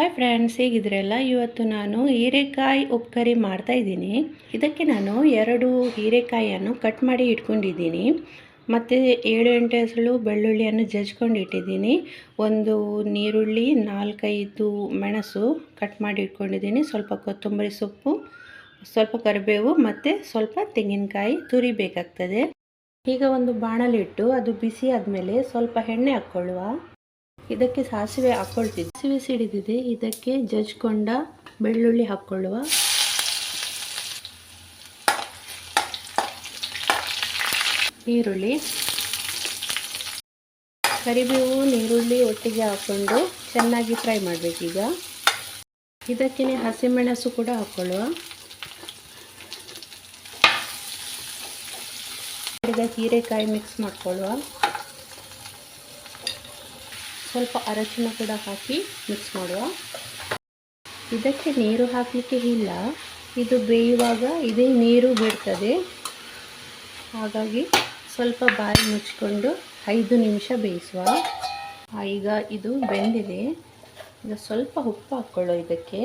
Hi friends ಹೀಗಿದ್ರೆಲ್ಲ ಇವತ್ತು ನಾನು ಹೀರೆಕಾಯಿ ಉಪ್ಕರಿ ಮಾಡ್ತಾ ಇದ್ದೀನಿ. ಇದಕ್ಕೆ ನಾನು ಎರಡು ಹೀರೆಕಾಯಿಯನ್ನು ಕಟ್ ಮಾಡಿ ಇಟ್ಕೊಂಡಿದ್ದೀನಿ. ಮತ್ತು ಏಳು ಎಂಟು ಹೆಸಳು ಬೆಳ್ಳುಳ್ಳಿಯನ್ನು ಜಜ್ಕೊಂಡು ಇಟ್ಟಿದ್ದೀನಿ. ಒಂದು ನೀರುಳ್ಳಿ ನಾಲ್ಕೈದು ಮೆಣಸು ಕಟ್ ಮಾಡಿ ಇಟ್ಕೊಂಡಿದ್ದೀನಿ. ಸ್ವಲ್ಪ ಕೊತ್ತಂಬರಿ ಸೊಪ್ಪು, ಸ್ವಲ್ಪ ಕರಿಬೇವು ಮತ್ತು ಸ್ವಲ್ಪ ತೆಂಗಿನಕಾಯಿ ತುರಿಬೇಕಾಗ್ತದೆ. ಈಗ ಒಂದು ಬಾಣಲಿಟ್ಟು ಅದು ಬಿಸಿ ಆದಮೇಲೆ ಸ್ವಲ್ಪ ಎಣ್ಣೆ ಹಾಕ್ಕೊಳ್ಳುವ. ಇದಕ್ಕೆ ಸಾಸಿವೆ ಹಾಕೊಳ್ತೀವಿ ಸಾಸಿವೆ ಸಿಡಿದಿದೆ. ಇದಕ್ಕೆ ಜಜ್ಕೊಂಡ ಬೆಳ್ಳುಳ್ಳಿ ಹಾಕ್ಕೊಳ್ಳುವ. ಈರುಳ್ಳಿ. ಕರಿಬೇವು ನೀರುಳ್ಳಿ ಒಟ್ಟಿಗೆ ಹಾಕ್ಕೊಂಡು ಚೆನ್ನಾಗಿ ಫ್ರೈ ಮಾಡಬೇಕೀಗ ಇದಕ್ಕೆ ಹಸಿಮೆಣಸು ಕೂಡ ಹಾಕ್ಕೊಳ್ಳುವ. ಹೀರೆಕಾಯಿ ಮಿಕ್ಸ್ ಮಾಡ್ಕೊಳ್ಳುವ. ಸ್ವಲ್ಪ ಅರಶಿನ ಕೂಡ ಹಾಕಿ ಮಿಕ್ಸ್ ಮಾಡುವ. ಇದಕ್ಕೆ ನೀರು ಹಾಕಲಿಕ್ಕೆ ಇಲ್ಲ. ಇದು ಬೇಯುವಾಗ ಇದೇ ನೀರು ಬಿಡ್ತದೆ ಹಾಗಾಗಿ ಸ್ವಲ್ಪ ಬಾಯಿ ಮುಚ್ಚಿಕೊಂಡು ಐದು ನಿಮಿಷ ಬೇಯಿಸುವ. ಈಗ ಇದು ಬೆಂದಿದೆ. ಈಗ ಸ್ವಲ್ಪ ಉಪ್ಪು ಹಾಕ್ಕೊಳ್ಳೋ ಇದಕ್ಕೆ.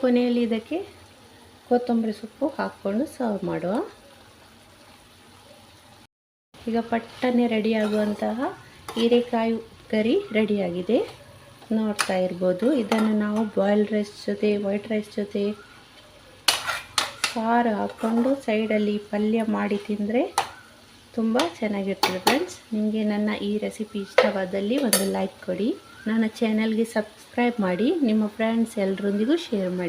ಕೊನೆಯಲ್ಲಿ ಇದಕ್ಕೆ ಕೊತ್ತಂಬರಿ ಸೊಪ್ಪು ಹಾಕ್ಕೊಂಡು ಸರ್ವ್ ಮಾಡುವ. ಈಗ ಪಟ್ಟನೆ ರೆಡಿಯಾಗುವಂತಹ ಹೀರೆಕಾಯಿ ಕರಿ ರೆಡಿಯಾಗಿದೆ. ನೋಡ್ತಾ ಇರ್ಬೋದು. ಇದನ್ನು ನಾವು ಬಾಯ್ಲ್ಡ್ ರೈಸ್ ಜೊತೆ ವೈಟ್ ರೈಸ್ ಜೊತೆ ಸಾರು ಹಾಕ್ಕೊಂಡು ಸೈಡಲ್ಲಿ ಪಲ್ಯ ಮಾಡಿ ತಿಂದರೆ ತುಂಬ ಚೆನ್ನಾಗಿರ್ತದೆ ಫ್ರೆಂಡ್ಸ್ ನಿಮಗೆ ನನ್ನ ಈ ರೆಸಿಪಿ ಇಷ್ಟವಾದಲ್ಲಿ ಒಂದು ಲೈಕ್ ಕೊಡಿ. ನನ್ನ ಚಾನಲ್ಗೆ ಸಬ್ಸ್ಕ್ರೈಬ್ ಮಾಡಿ. ನಿಮ್ಮ ಫ್ರೆಂಡ್ಸ್ ಎಲ್ಲರೊಂದಿಗೂ ಶೇರ್ ಮಾಡಿ.